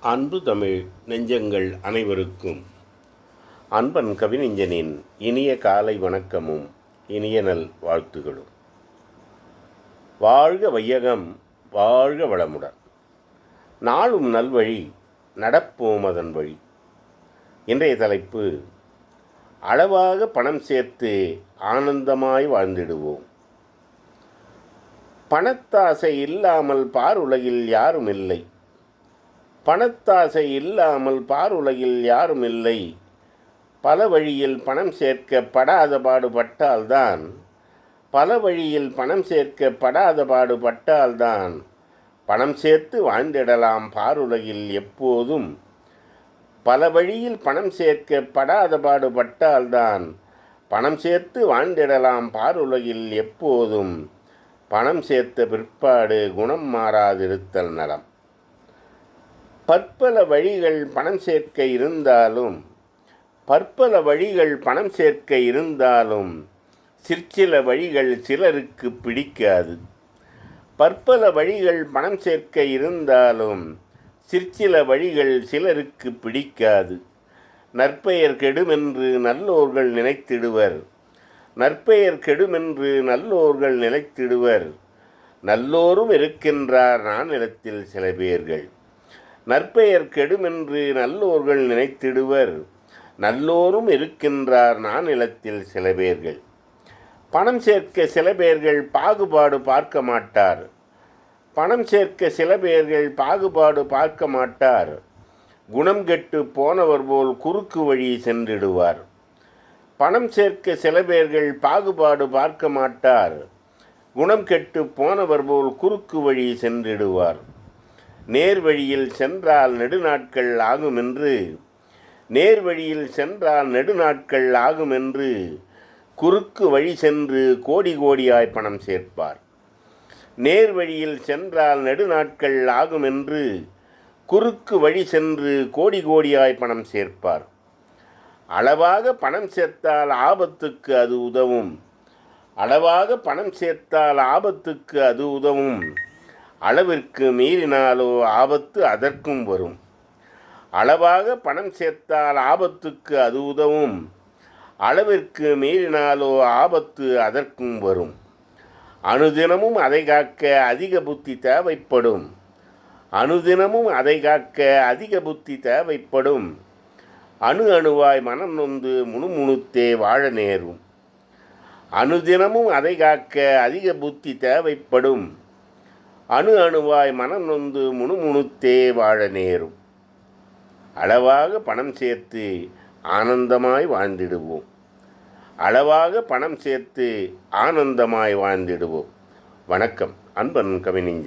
அன்பு தமிழ் நெஞ்சங்கள் அனைவருக்கும். அன்பன் கவிநெஞ்சனின் இனிய காலை வணக்கமும் இனிய நல் வாழ்த்துகளும். வாழ்க வையகம் வாழ்க வளமுடன். நாளும் நல்வழி நடப்போம் அதன் வழி. இன்றைய தலைப்பு அளவாக பணம் சேர்த்து ஆனந்தமாய் வாழ்ந்திடுவோம். பணத்தாசை இல்லாமல் பாருலகில் யாரும் இல்லை. பணத்தாசை இல்லாமல் பாருலகில் யாரும் இல்லை. பல வழியில் பணம் சேர்க்கப்படாத பாடுபட்டால்தான். பல வழியில் பணம் சேர்க்கப்படாத பாடுபட்டால்தான். பணம் சேர்த்து வாழ்ந்திடலாம் பாருலகில் எப்போதும். பல வழியில் பணம் சேர்க்கப்படாத பாடுபட்டால்தான். பணம் சேர்த்து வாழ்ந்திடலாம் பாருலகில் எப்போதும். பணம் சேர்த்த பிற்பாடு குணம் மாறாதிருத்தல் நலம். பற்பல வழிகள் பணம் சேர்க்க இருந்தாலும் பற்பல வழிகள் பணம் சேர்க்க இருந்தாலும் சிற்சில வழிகள் சிலருக்கு பிடிக்காது. பற்பல வழிகள் பணம் சேர்க்க இருந்தாலும் சிற்சில வழிகள் சிலருக்கு பிடிக்காது. நற்பெயர் கெடுமென்று நல்லோர்கள் நினைத்திடுவர். நற்பெயர் கெடுமென்று நல்லோர்கள் நினைத்திடுவர். நல்லோரும் இருக்கின்றார் நானிடத்தில் சில பேர்கள். நற்பெயர் கெடுமென்று நல்லோர்கள் நினைத்திடுவர். நல்லோரும் இருக்கின்றார் நானிலத்தில் சில பேர்கள். பணம் சேர்க்க சில பேர்கள் பாகுபாடு பார்க்க மாட்டார். பணம் சேர்க்க சில பேர்கள் பாகுபாடு பார்க்க மாட்டார். குணம் கெட்டு போனவர் போல் குறுக்கு வழி சென்றிடுவார். பணம் சேர்க்க சில பேர்கள் பாகுபாடு பார்க்க மாட்டார். குணம் கெட்டு போனவர் போல் குறுக்கு வழி சென்றிடுவார். நேர்வழியில் சென்றால் நெடுநாட்கள் ஆகுமென்று. நேர்வழியில் சென்றால் நெடுநாட்கள் ஆகுமென்று. குறுக்கு வழி சென்று கோடி கோடியாய் பணம் சேர்ப்பார். நேர்வழியில் சென்றால் நெடுநாட்கள் ஆகுமென்று. குறுக்கு வழி சென்று கோடி கோடியாய் பணம் சேர்ப்பார். அளவாக பணம் சேர்த்தால் ஆபத்துக்கு அது உதவும். அளவாக பணம் சேர்த்தால் ஆபத்துக்கு அது உதவும். அளவிற்கு மீறினாலோ ஆபத்து அதற்கும் வரும். அளவாக பணம் சேர்த்தால் ஆபத்துக்கு அது உதவும். அளவிற்கு மீறினாலோ ஆபத்து அதற்கும் வரும். அனுதினமும் அதை காக்க அதிக புத்தி தேவைப்படும். அனுதினமும் அதை காக்க அதிக புத்தி தேவைப்படும். அணு அணுவாய் மனம் நொந்து முணுமுணுத்தே வாழ நேரும். அனுதினமும் அதை காக்க அதிக புத்தி தேவைப்படும். அணு அணுவாய் மனம் நொந்து முணுமுணுத்தே வாழ நேரும். அளவாக பணம் சேர்த்து ஆனந்தமாய் வாழ்ந்திடுவோம். அளவாக பணம் சேர்த்து ஆனந்தமாய் வாழ்ந்திடுவோம். வணக்கம் அன்பன் கவிஞன்